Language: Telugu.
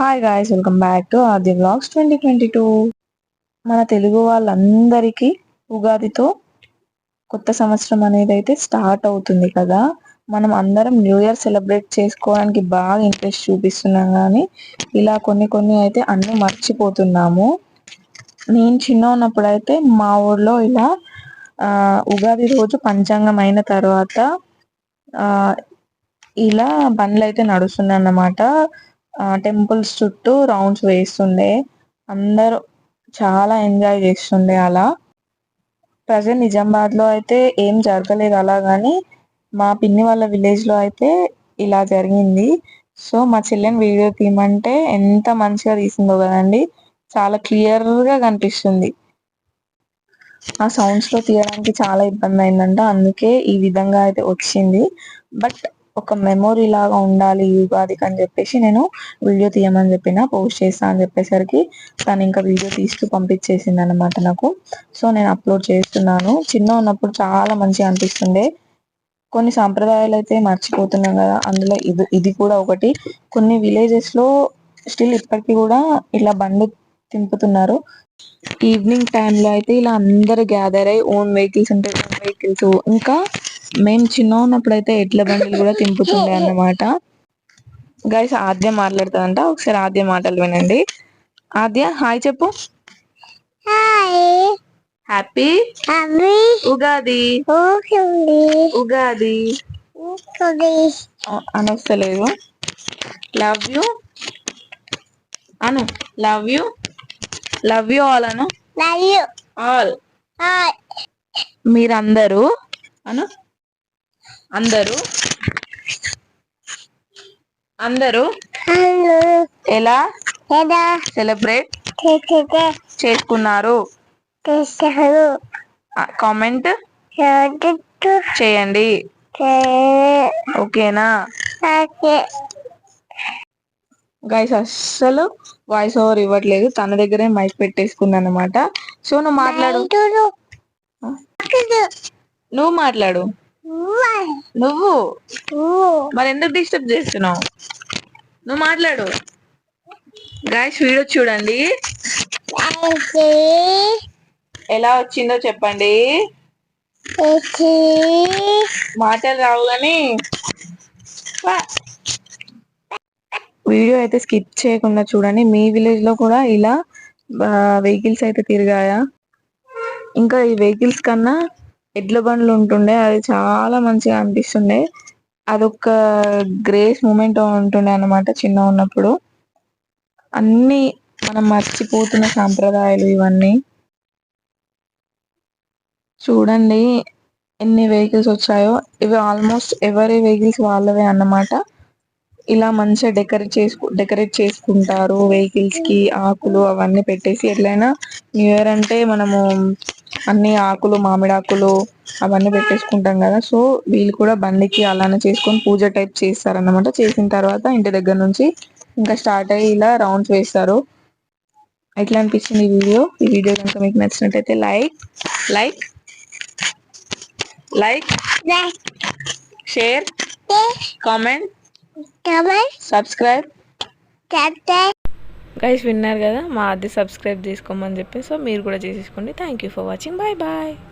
Hi guys welcome back to Aadi vlogs twenty twenty two మన తెలుగు వాళ్ళందరికీ ఉగాదితో కొత్త సంవత్సరం అనేది అయితే స్టార్ట్ అవుతుంది కదా. మనం అందరం న్యూ ఇయర్ సెలబ్రేట్ చేసుకోవడానికి బాగా ఇంట్రెస్ట్ చూపిస్తున్నాం కానీ ఇలా కొన్ని కొన్ని అయితే అన్నీ మర్చిపోతున్నాము. నేను చిన్న ఉన్నప్పుడు అయితే మా ఊర్లో ఇలా ఉగాది రోజు పంచాంగం అయిన తర్వాత ఇలా బండ్లు అయితే నడుస్తున్నాయి అన్నమాట టెంపుల్స్ చుట్టూ రౌండ్స్ వేస్తుండే. అందరూ చాలా ఎంజాయ్ చేస్తుండే అలా. ప్రజెంట్ నిజామాబాద్లో అయితే ఏం జరగలేదు అలా కానీ మా పిన్ని వాళ్ళ విలేజ్లో అయితే ఇలా జరిగింది. సో మా చెల్లెని వీడియో తీయమంటే ఎంత మంచిగా తీసిందో కదండి. చాలా క్లియర్గా కనిపిస్తుంది. ఆ సౌండ్స్లో తీయడానికి చాలా ఇబ్బంది అయిందంట. అందుకే ఈ విధంగా అయితే వచ్చింది. బట్ ఒక మెమొరీ లాగా ఉండాలి ఉగాదికి అని చెప్పేసి నేను వీడియో తీయమని చెప్పిన పోస్ట్ చేస్తా అని చెప్పేసరికి తను ఇంకా వీడియో తీస్తూ పంపించేసింది అనమాట నాకు. సో నేను అప్లోడ్ చేస్తున్నాను. చిన్న ఉన్నప్పుడు చాలా మంచిగా అనిపిస్తుండే. కొన్ని సాంప్రదాయాలు అయితే మర్చిపోతున్నాం కదా అందులో ఇది ఇది కూడా ఒకటి. కొన్ని విలేజెస్లో స్టిల్ ఇప్పటికీ కూడా ఇలా బండి తింపుతున్నారు. ఈవినింగ్ టైంలో అయితే ఇలా అందరు గ్యాదర్ అయ్యి ఓన్ వెహికల్స్ ఉంటాయి ఓన్ వెహికల్స్ ఇంకా మేము చిన్న ఉన్నప్పుడు అయితే ఎడ్ల బండిలు కూడా తింపుతుండే అన్నమాట. గైస్ ఆద్య మాట్లాడుతుందంట. ఒకసారి ఆద్య మాటలు వినండి. ఆద్య హాయ్ చెప్పు. హ్యాపీ ఉగాది. ఉగాది. అనొస్తలేదు. Love you Anu love you love you all Anu. All మీరందరూ అను అందరూ? అందరూ? ఎలా? సెలబ్రేట్? చేసుకున్నారు? కామెంట్? చేయండి. ఓకేనా? గైస్ అస్సలు వాయిస్ ఓవర్ ఇవ్వట్లేదు. తన దగ్గరే మైక్ పెట్టేసుకుంది అనమాట సో నువ్వు మాట్లాడు. నువ్వు మాట్లాడు. నువ్వు? మరి ఎందుకు డిస్టర్బ్ చేస్తున్నావు? నువ్వు మాట్లాడు. గాయస్ వీడియో చూడండి. ఎలా వచ్చిందో చెప్పండి. మాటలు రావు కానీ వీడియో అయితే స్కిప్ చేయకుండా చూడండి. మీ విలేజ్లో కూడా ఇలా వెహికల్స్ అయితే తిరిగాయా? ఇంకా ఈ వెహికల్స్ కన్నా ఎడ్ల బండ్లు ఉంటుండే అది చాలా మంచిగా అనిపిస్తుండే. అదొక గ్రేస్ మూమెంట్ ఉంటుండే అనమాట చిన్న ఉన్నప్పుడు. అన్ని మనం మర్చిపోతున్న సాంప్రదాయాలు ఇవన్నీ. చూడండి ఎన్ని వెహికల్స్ వచ్చాయో. ఇవి ఆల్మోస్ట్ ఎవరి వెహికల్స్ వాళ్ళవే అన్నమాట. ఇలా మంచిగా డెకరేట్ చేసుకు డెకరేట్ చేసుకుంటారు వెహికల్స్కి ఆకులు అవన్నీ పెట్టేసి ఎట్లయినా న్యూ ఇయర్ అంటే మనము అన్ని ఆకులు మామిడి ఆకులు అవన్నీ పెట్టేసుకుంటాం కదా. సో వీళ్ళు కూడా బండికి అలానే చేసుకొని పూజ టైప్ చేస్తారన్నమాట. చేసిన తర్వాత ఇంటి దగ్గర నుంచి ఇంకా స్టార్ట్ అయ్యి ఇలా రౌండ్స్ వేస్తారు. ఎట్లా అనిపిస్తుంది ఈ వీడియో? ఈ వీడియో కనుక మీకు నచ్చినట్టయితే like like like share comment subscribe. Guys విన్నారు కదా? మా అది సబ్స్క్రైబ్ చేసుకోమని చెప్పి సో మీరు కూడా చేసేసుకోండి. Thank you for watching bye bye